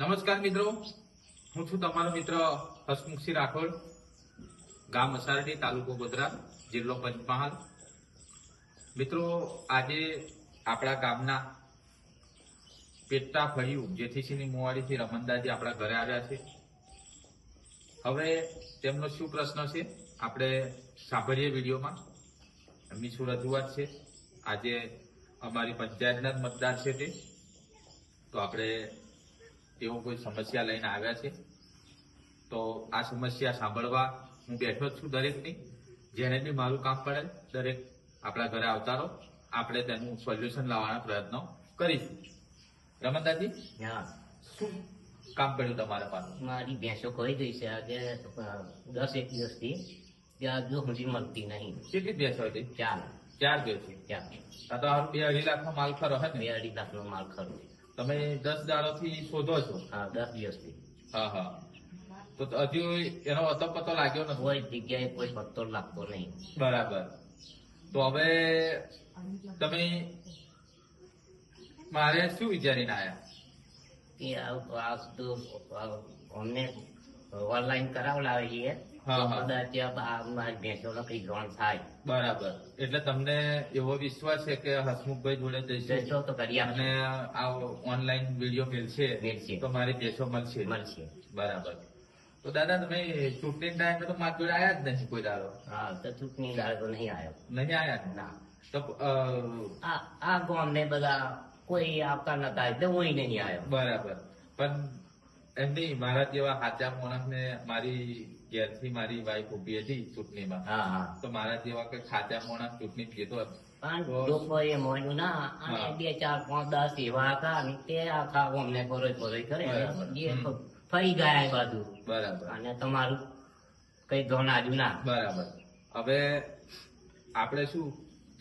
નમસ્કાર મિત્રો. હું છું તમારો મિત્ર હસમુખસિંહ રાઠોડ, ગામ અસારડી, તાલુકો ગોધરા, જિલ્લો પંચમહાલ. મિત્રો, આજે આપણા ગામના પેટા ફળિયું જેથી સિંહની મોવાડીથી રમનદાજી આપણા ઘરે આવ્યા છે. હવે તેમનો શું પ્રશ્ન છે, આપણે સાંભળીએ વિડીયોમાં. એમની શું રજૂઆત છે? આજે અમારી પંચાયતના જ મતદાર છે તે. તો આપણે તેઓ કોઈ સમસ્યા લઈને આવ્યા છે. તો આ સમસ્યા સાંભળવા હું બેઠો જ છું દરેકની. જેને બી મારું કામ પડે દરેક આપણા ઘરે આવતારો આપણે તેનું સોલ્યુશન લાવવાના પ્રયત્નો કરીશું. રમણદાજી શું કામ પડ્યું તમારા પાસે મારી ભેંસો ખોઈ ગઈ છે આજે દસ એક દિવસથી. ત્યાં જો સુધી મળતી નહીં. કેટલી ભેંસો હતી? ચાર. ચાર ચાલ આ તો બે અઢી લાખનો માલ ખરો હે બે અઢી લાખનો માલ ખરો. તમે દસ દાડોથી શોધો છો? હા દસ દિવસથી. હા હા. તો હજુ એનો અતો પતો લાગ્યો નથી? કોઈ જગ્યાએ કોઈ પત્તો લાગતો નહીં. બરાબર. તો હવે તમે મારે શું વિચારીને આવ્યા કે આ વસ્તુ અમને ઓનલાઈન કરાવડાવે છીએ. કદાચ મારી ભેંસોનો કઈ લોન થાય. બરાબર. એટલે તમને એવો વિશ્વાસ છે કે હસમુખભાઈ જોડે જઈશું? ભેંસો તો કરી અને આ ઓનલાઈન વીડિયો મળશે. તો મારી બેસો મળશે? મળશે. બરાબર. તો દાદા તમે ચૂંટણી ટાઈમે તો મારા જોડે આયા જ નથી કોઈ દાડો? હા તો ચૂંટણી દાડો નહીં આવ્યો નહીં આયા? ને? તો આ ગામ ને બધા કોઈ આવતા નતા એટલે હું નહીં આવ્યો બરાબર. પણ એમ નહીં મારા જેવા સાચા માણસને મારી ઘેરથી મારી વાઈફ ઊભી હતી ચૂંટણીમાં. તો મારા જેવા કઈ સાચા માણસ ચૂંટણી પીતો હતો એ ના અને બે ચાર પાંચ દસ એવા હતા તે આખા અમને કરે. ફરી ગયા એ બાજુ. બરાબર. અને તમારું કઈ ધોન આજુ ના. બરાબર. હવે આપણે શું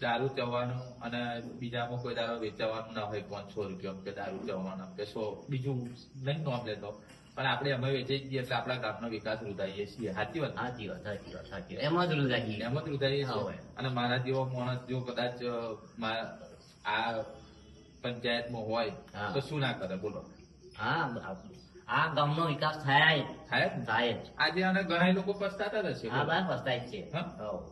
દારૂ ચવાનું અને બીજામાં કોઈ દારૂ વેચાવાનું ના હોય પાંચસો રૂપિયા કે દારૂ ચવાનો કે સો બીજું નહીં નોમ લેતો પણ આપણે અમે વેચી જઈએ એટલે આપણા ગામનો વિકાસ રૂધાઈએ છીએ. સાચી વાત? સાચી વાત સાચી વાત સાચી એમાં જ રૂજાઈ એમ જ રૂધાઈએ. અને મારા જેવો માણસ જો કદાચ આ પંચાયતમાં હોય. તો શું ના કરે? બોલો. હા આ ગામનો વિકાસ થાય થાય થાય આજે અને ઘણા લોકો પસ્તાતા જ છે હા ભાઈ પસ્તાય છે?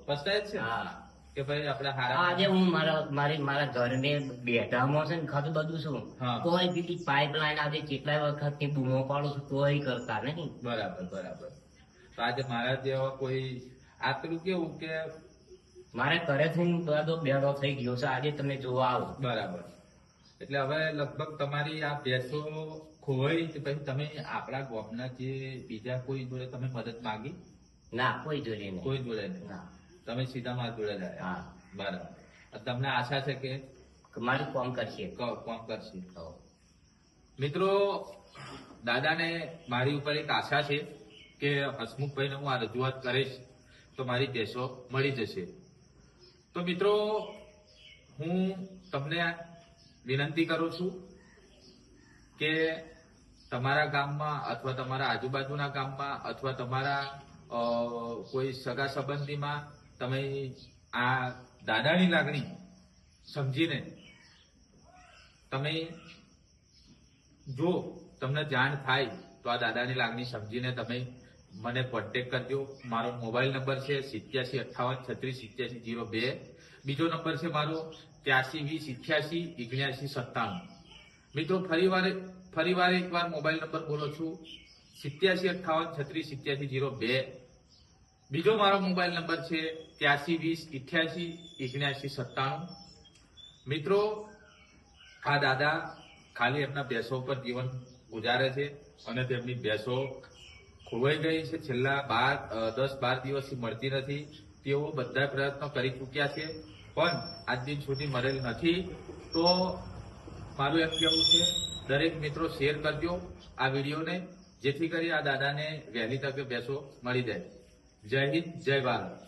પસ્તાય છે? હા. કે ભાઈ આપણે આજે હું મારા મારી મારા ઘરને બેઠામાં છે ને ખાતું બધું છું. તોય પેલી પાઇપલાઇન આજે કેટલાય વખતની બૂમો પાડું છું તોય કરતા નહીં બરાબર બરાબર. તો આજે મારા જેવા કોઈ આટલું કેવું કે મારે ઘરે થઈને બધો બેડો થઈ ગયો છે આજે તમે જોવા આવો. બરાબર. એટલે હવે લગભગ તમારી આ ભેંસો ખોવાઈ કે પછી તમે આપણા ગોપના જે બીજા કોઈ જોડે તમે મદદ માંગી? ના કોઈ જોડે નહીં. કોઈ જોડે નહીં. ના. તમે સીધા મારા જોડે જ હા. બરાબર. તમને આશા છે કે મારું કામ કરશે. કોમ કરશે. મિત્રો દાદાને મારી ઉપર એક આશા છે કે હસમુખભાઈને હું આ રજૂઆત કરીશ તો મારી ભેંસો મળી જશે. તો મિત્રો હું તમને વિનંતી કરું છું કે તમારા ગામમાં અથવા તમારા આજુબાજુના ગામમાં અથવા તમારા કોઈ સગા સંબંધીમાં તમે આ દાદાની લાગણી સમજીને તમે જો તમને જાણ થાય તો આ દાદાની લાગણી સમજીને તમે મને કોન્ટેક કરજો. મારો મોબાઈલ નંબર છે સિત્યાસી અઠ્ઠાવન છત્રીસ સિત્યાસી જીરો બે. બીજો નંબર છે મારો ત્યાસી વીસ ઇઠ્યાસી ઓગણ્યાસી સત્તાણું. મિત્રો ફરીવાર ફરીવાર એકવાર મોબાઈલ નંબર બોલો છું. સિત્યાસી અઠ્ઠાવન છત્રીસ સિત્યાસી જીરો બે. બીજો મારો મોબાઈલ નંબર છે ત્યાસી વીસ ઇઠ્યાસી ઇગ્યાસી સત્તાણું. મિત્રો, આ દાદા ખાલી એમના ભેંસો પર જીવન ગુજારે છે અને તેમની ભેંસો ખોવાઈ ગઈ છે. છેલ્લા બાર દસ, બાર દિવસથી મળતી નથી. તેઓ બધા પ્રયત્નો કરી ચૂક્યા છે. પણ આજ દિન સુધી મળેલ નથી. તો મારું એમ કહેવું છે, દરેક મિત્રો શેર કરજો આ વિડીયોને, જેથી કરી આ દાદાને વહેલી તકે બેસો મળી જાય. જય હિન્દ જય ભારત.